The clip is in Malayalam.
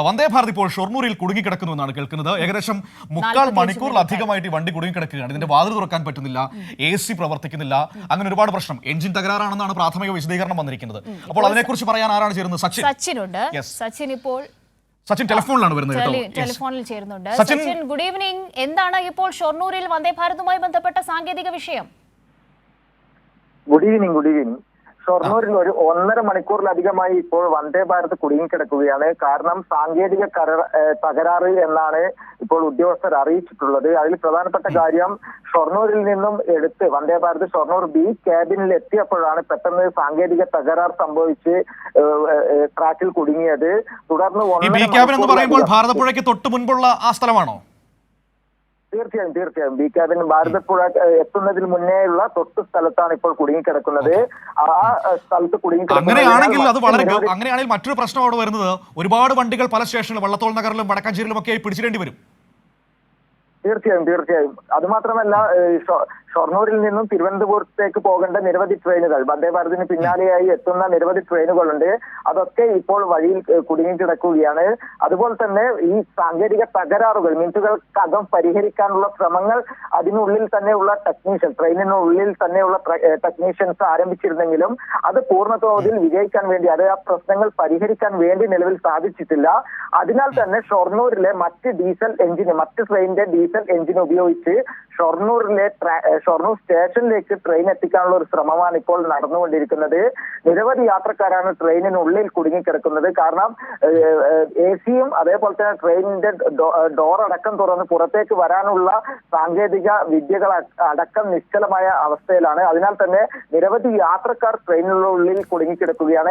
വന്ദേ ഭാരത് ഇപ്പോൾ ഷൊർണൂരിൽ കുടുങ്ങിക്കിടക്കുന്നു എന്നാണ് കേൾക്കുന്നത്. ഏകദേശം മുക്കാൽ മണിക്കൂറിലധികമായിട്ട് ഈ വണ്ടി കുടുങ്ങിക്കിടക്കുകയാണ്. ഇതിന്റെ വാതിൽ തുറക്കാൻ പറ്റുന്നില്ല എ സി പ്രവർത്തിക്കുന്നില്ല. അങ്ങനെ ഒരുപാട് പ്രശ്നം. എഞ്ചിൻ തകരാറാണെന്നാണ് പ്രാഥമിക വിശദീകരണം വന്നിരിക്കുന്നത്. അപ്പോൾ അതിനെക്കുറിച്ച് പറയാൻ ആരാണ് ചേരുന്നത്? സച്ചിൻ. സച്ചിനുണ്ട്. ഉണ്ട് സച്ചിൻ ഇപ്പോൾ സച്ചിൻ ടെലിഫോണിലാണ് വരുന്നത് കേട്ടോ. ടെലിഫോണിൽ ചേരുന്നുണ്ട്. സച്ചിൻ- സച്ചിൻ ഗുഡ് ഈവനിംഗ് എന്താണ് ഇപ്പോൾ ഷൊർണൂരിൽ വന്ദേ ഭാരതുമായി ബന്ധപ്പെട്ട സാങ്കേതിക വിഷയം? ഗുഡ് ഈവനിംഗ് ഗുഡ് ഈവനിങ് ഷൊർണൂരിൽ ഒരു ഒന്നര മണിക്കൂറിലധികമായി ഇപ്പോൾ വന്ദേ ഭാരത് കുടുങ്ങിക്കിടക്കുകയാണ്. കാരണം സാങ്കേതിക കര- തകരാറ് എന്നാണ് ഇപ്പോൾ ഉദ്യോഗസ്ഥർ അറിയിച്ചിട്ടുള്ളത്. അതിൽ പ്രധാനപ്പെട്ട കാര്യം ഷൊർണൂരിൽ നിന്നും എടുത്ത് വന്ദേ ഭാരത് ഷൊർണൂർ ബി ക്യാബിനിൽ എത്തിയപ്പോഴാണ് പെട്ടെന്ന് സാങ്കേതിക തകരാർ സംഭവിച്ച് ട്രാക്കിൽ കുടുങ്ങിയത്. തുടർന്ന് ബി ക്യാബിൻ എന്ന് പറയുമ്പോൾ ഭാരതപ്പുഴയ്ക്ക് തൊട്ട് മുൻപുള്ള ആ സ്ഥലമാണോ? തീർച്ചയായും തീർച്ചയായും. ബി ക്യാബിൻ ഭാരതപ്പുഴ എത്തുന്നതിന് മുന്നേയുള്ള തൊട്ട് സ്ഥലത്താണ് ഇപ്പോൾ കുടുങ്ങിക്കിടക്കുന്നത്. ആ സ്ഥലത്ത് കുടുങ്ങിക്കിടക്കുന്നത് അങ്ങനെയാണെങ്കിൽ അത് വളരെ അങ്ങനെയാണെങ്കിൽ മറ്റൊരു പ്രശ്നം അവിടെ വരുന്നത്. ഒരുപാട് വണ്ടികൾ പല സ്റ്റേഷനിലും വള്ളത്തോൾ നഗറിലും വടക്കാഞ്ചേരിയിലും ഒക്കെ പിടിച്ചിടേണ്ടി വരും. തീർച്ചയായും തീർച്ചയായും. അതുമാത്രമല്ല ഷൊർണൂരിൽ നിന്നും തിരുവനന്തപുരത്തേക്ക് പോകേണ്ട നിരവധി ട്രെയിനുകൾ. വന്ദേ ഭാരതിന് പിന്നാലെയായി എത്തുന്ന നിരവധി ട്രെയിനുകളുണ്ട്. അതൊക്കെ ഇപ്പോൾ വഴിയിൽ കുടുങ്ങി കുടുങ്ങിക്കിടക്കുകയാണ്. അതുപോലെ തന്നെ ഈ സാങ്കേതിക തകരാറുകൾ മിനിറ്റുകൾക്കകം പരിഹരിക്കാനുള്ള ശ്രമങ്ങൾ അതിനുള്ളിൽ തന്നെയുള്ള ടെക്നീഷ്യൻ ട്രെയിനിനുള്ളിൽ തന്നെയുള്ള ടെക്നീഷ്യൻസ് ആരംഭിച്ചിരുന്നെങ്കിലും അത് പൂർണതോതിൽ വിജയിക്കാൻ വേണ്ടി അത് ആ പ്രശ്നങ്ങൾ പരിഹരിക്കാൻ വേണ്ടി നിലവിൽ സാധിച്ചിട്ടില്ല. അതിനാൽ തന്നെ ഷൊർണൂരിലെ മറ്റ് ഡീസൽ എഞ്ചിന് മറ്റ് ട്രെയിനിന്റെ ഡീസൽ എഞ്ചിൻ ഉപയോഗിച്ച് ഷൊർണൂരിലെ ഷൊർണൂർ സ്റ്റേഷനിലേക്ക് ട്രെയിൻ എത്തിക്കാനുള്ള ഒരു ശ്രമമാണ് ഇപ്പോൾ നടന്നുകൊണ്ടിരിക്കുന്നത്. നിരവധി യാത്രക്കാരാണ് ട്രെയിനിനുള്ളിൽ കുടുങ്ങിക്കിടക്കുന്നത്. കാരണം എ സിയും അതേപോലെ തന്നെ ട്രെയിനിന്റെ ഡോർ അടക്കം തുറന്ന് പുറത്തേക്ക് വരാനുള്ള സാങ്കേതിക വിദ്യകൾ അടക്കം നിശ്ചലമായ അവസ്ഥയിലാണ്. അതിനാൽ തന്നെ നിരവധി യാത്രക്കാർ ട്രെയിനുള്ളിൽ കുടുങ്ങിക്കിടക്കുകയാണ്.